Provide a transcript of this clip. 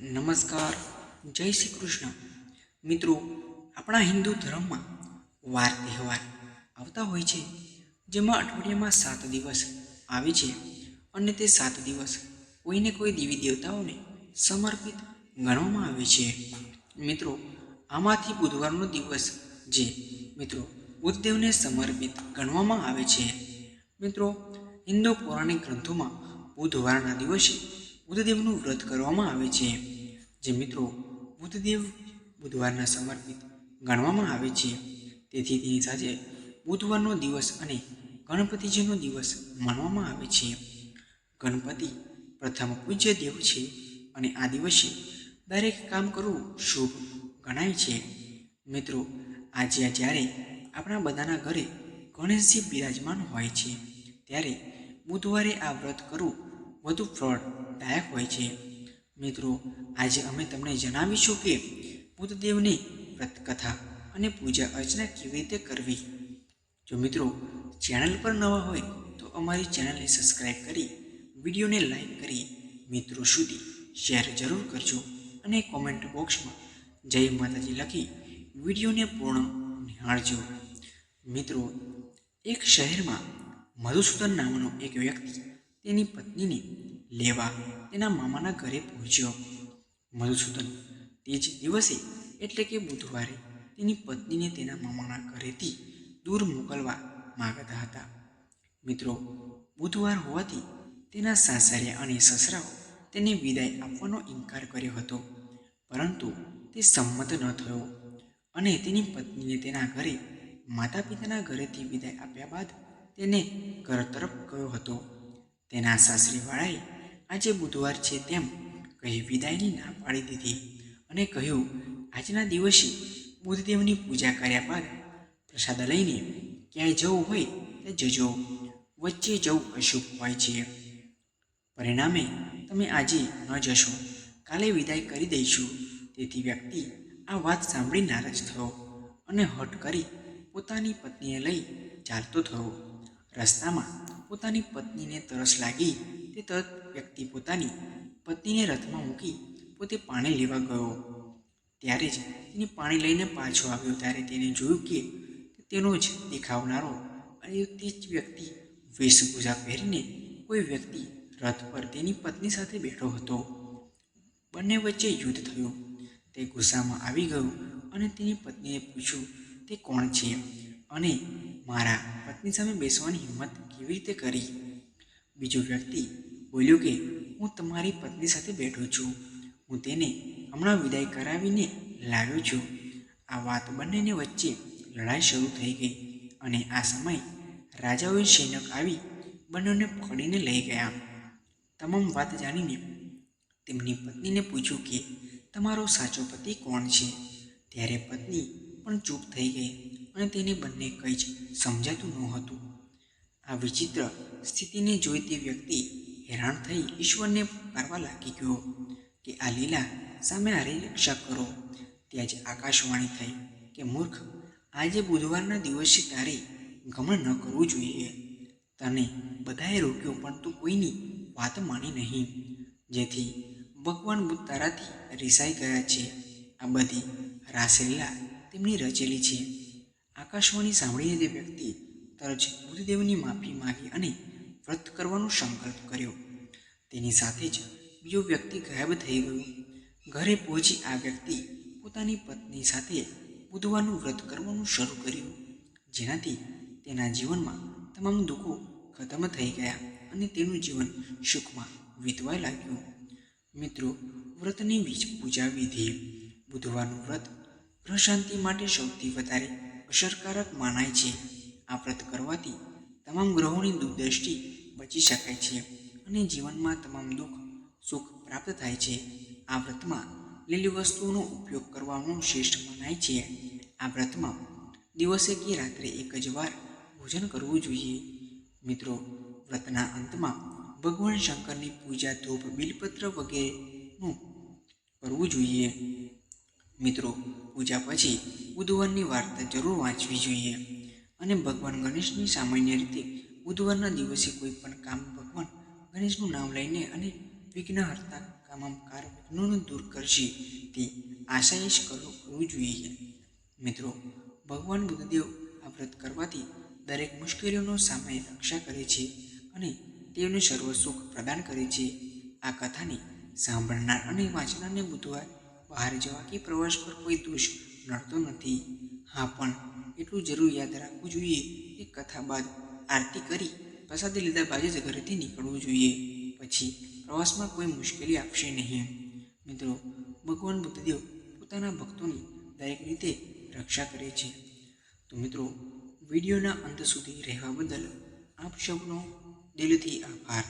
નમસ્કાર, જય શ્રી કૃષ્ણ. મિત્રો, આપણા હિન્દુ ધર્મમાં વાર તહેવાર આવતા હોય છે, જેમાં અઠવાડિયામાં સાત દિવસ આવે છે અને તે સાત દિવસ કોઈને કોઈ દેવી દેવતાઓને સમર્પિત ગણવામાં આવે છે. મિત્રો, આમાંથી બુધવારનો દિવસ જે, મિત્રો, બુદ્ધદેવને સમર્પિત ગણવામાં આવે છે. મિત્રો, હિન્દુ પૌરાણિક ગ્રંથોમાં બુધવારના દિવસે બુદ્ધદેવનું વ્રત કરવામાં આવે છે. જે મિત્રો બુદ્ધદેવ બુધવારના સમર્પિત ગણવામાં આવે છે. તેથી તેની સાથે બુધવારનો દિવસ અને ગણપતિજીનો દિવસ માનવામાં આવે છે. ગણપતિ પ્રથમ પૂજ્ય દેવ છે અને આ દિવસે દરેક કામ કરવું શુભ ગણાય છે. મિત્રો, આજે જ્યારે આપણા બધાના ઘરે ગણેશજી બિરાજમાન હોય છે, ત્યારે બુધવારે આ વ્રત કરવું વધુ ફળદાયક હોય છે. મિત્રો, આજે અમે તમને જણાવીશું કે બુદ્ધદેવની વ્રતકથા અને પૂજા અર્ચના કેવી રીતે કરવી. જો મિત્રો, ચેનલ પર નવા હોય તો અમારી ચેનલને સબસ્ક્રાઈબ કરી, વિડીયોને લાઈક કરી મિત્રો સુધી શેર જરૂર કરજો અને કોમેન્ટ બોક્સમાં જય માતાજી લખી વિડીયોને પૂર્ણ નિહાળજો. મિત્રો, એક શહેરમાં મધુસૂદન નામનો એક વ્યક્તિ તેની પત્નીને લેવા તેના મામાના ઘરે પહોંચ્યો. મધુસૂદન, તે જ દિવસે, એટલે કે બુધવારે, તેની પત્નીને તેના મામાના ઘરેથી દૂર મોકલવા માગતા હતા. મિત્રો, બુધવાર હોવાથી તેના સાસરિયા અને સસરાઓ તેને વિદાય આપવાનો ઇનકાર કર્યો હતો. પરંતુ તે સંમત ન થયો અને તેની પત્નીને તેના ઘરે માતા પિતાના ઘરેથી વિદાય આપ્યા બાદ તેને ઘર તરફ ગયો હતો. તેના સાસરીવાળાએ આજે બુધવાર છે તેમ કહી વિદાયની ના પાડી દીધી અને કહ્યું, આજના દિવસે બુદ્ધદેવની પૂજા કર્યા બાદ પ્રસાદ લઈને ક્યાંય જવું હોય ત્યાં જજો. વચ્ચે જવું અશુભ હોય છે. પરિણામે તમે આજે ન જશો. કાલે વિદાય કરી દઈશું. તેથી વ્યક્તિ આ વાત સાંભળી નારાજ થયો અને હટ કરી પોતાની પત્નીને લઈ ચાલતો થયો. રસ્તામાં પોતાની પત્નીને તરસ લાગી તે તરત વ્યક્તિ પોતાની પત્નીને રથમાં મૂકી પોતે પાણી લેવા ગયો. ત્યારે જ તેને પાણી લઈને પાછો આવ્યો. ત્યારે તેને જોયું કે તેનો જ દેખાવનારો અને તે જ વ્યક્તિ વેશભૂષા પહેરીને કોઈ વ્યક્તિ રથ પર તેની પત્ની સાથે બેઠો હતો. બંને વચ્ચે યુદ્ધ થયું. તે ગુસ્સામાં આવી ગયો અને તેની પત્નીને પૂછ્યું, તે કોણ છે? અને મારા પત્ની સામે બેસવાની હિંમત કેવી રીતે કરી? બીજો વ્યક્તિ બોલ્યો કે, હું તમારી પત્ની સાથે બેઠો છું. હું તેને હમણાં વિદાય કરાવીને લાવ્યો છું. આ વાત બંનેને વચ્ચે લડાઈ શરૂ થઈ ગઈ અને આ સમયે રાજાઓએ સૈનિક આવી બંનેને પકડીને લઈ ગયા. તમામ વાત જાણીને તેમની પત્નીને પૂછ્યું કે, તમારો સાચો પતિ કોણ છે? ત્યારે પત્ની પણ ચૂપ થઈ ગઈ અને તેને બંને કંઈ જ સમજાતું નહોતું. આ વિચિત્ર સ્થિતિને જોઈ તે વ્યક્તિ હેરાન થઈ ઈશ્વરને પારવા લાગી ગયો કે આ લીલા સામે હારી રક્ષા કરો. ત્યાં જ આકાશવાણી થઈ કે, મૂર્ખ, આજે બુધવારના દિવસે તારે ગમણ ન કરવું જોઈએ. તને બધાએ રોક્યો, પણ તું કોઈની વાત માની નહીં. જેથી ભગવાન બુદ્ધ તારાથી રિસાઈ ગયા છે. આ બધી રાસલીલા તેમની રચેલી છે. આકાશવાણી સાંભળીને તે વ્યક્તિ તરત જ બુદ્ધદેવની માફી માગી અને વ્રત કરવાનો સંકલ્પ કર્યો. તેની સાથે જ બીજો વ્યક્તિ ગાયબ થઈ ગયો. ઘરે પહોંચી આ વ્યક્તિ પોતાની પત્ની સાથે બુધવારનું વ્રત કરવાનું શરૂ કર્યું. જેનાથી તેના જીવનમાં તમામ દુઃખો ખતમ થઈ ગયા અને તેનું જીવન સુખમાં વીતવા લાગ્યું. મિત્રો, વ્રતની બીજ પૂજા વિધિ. બુધવારનું વ્રત ગ્રહ શાંતિ માટે સૌથી વધારે અસરકારક માનાય છે. આ વ્રત કરવાથી તમામ ગ્રહોની દુર્દૃષ્ટિ બચી શકાય છે અને જીવનમાં તમામ દુઃખ, સુખ પ્રાપ્ત થાય છે. આ વ્રતમાં લીલી વસ્તુઓનો ઉપયોગ કરવાનું શ્રેષ્ઠ મનાય છે. આ વ્રતમાં દિવસે કે રાત્રે એક જ વાર ભોજન કરવું જોઈએ. મિત્રો, વ્રતના અંતમાં ભગવાન શંકરની પૂજા ધૂપ, બિલપત્ર વગેરેનું કરવું જોઈએ. મિત્રો, પૂજા પછી બુધવારની વાર્તા જરૂર વાંચવી જોઈએ અને ભગવાન ગણેશની સામાન્ય રીતે બુધવારના દિવસે કોઈ પણ કામ ભગવાન ગણેશનું નામ લઈને અને વિઘ્નહર્તા કામકાર કાર વિઘ્નોને દૂર કરશે, તે આશા જ કરવું કરવું જોઈએ. મિત્રો, ભગવાન બુદ્ધદેવ આ વ્રત કરવાથી દરેક મુશ્કેલીઓનો સામે રક્ષા કરે છે અને તેઓને સર્વ સુખ પ્રદાન કરે છે. આ કથાને સાંભળનાર અને વાંચનારને બુધવાર બહાર જવા કે પ્રવાસ પર કોઈ દોષ નડતો નથી. હા, પણ એટલું જરૂર યાદ રાખવું જોઈએ કે કથા બાદ આરતી કરી. પ્રસાદી લીધા બાદ જ ઘરેથી નીકળવું જોઈએ. પછી પ્રવાસમાં કોઈ મુશ્કેલી આપશે નહીં. મિત્રો, ભગવાન બુદ્ધદેવ પોતાના ભક્તોની દરેક રીતે રક્ષા કરે છે. તો મિત્રો, વિડીયોના અંત સુધી રહેવા બદલ આપ સૌનો દિલથી આભાર.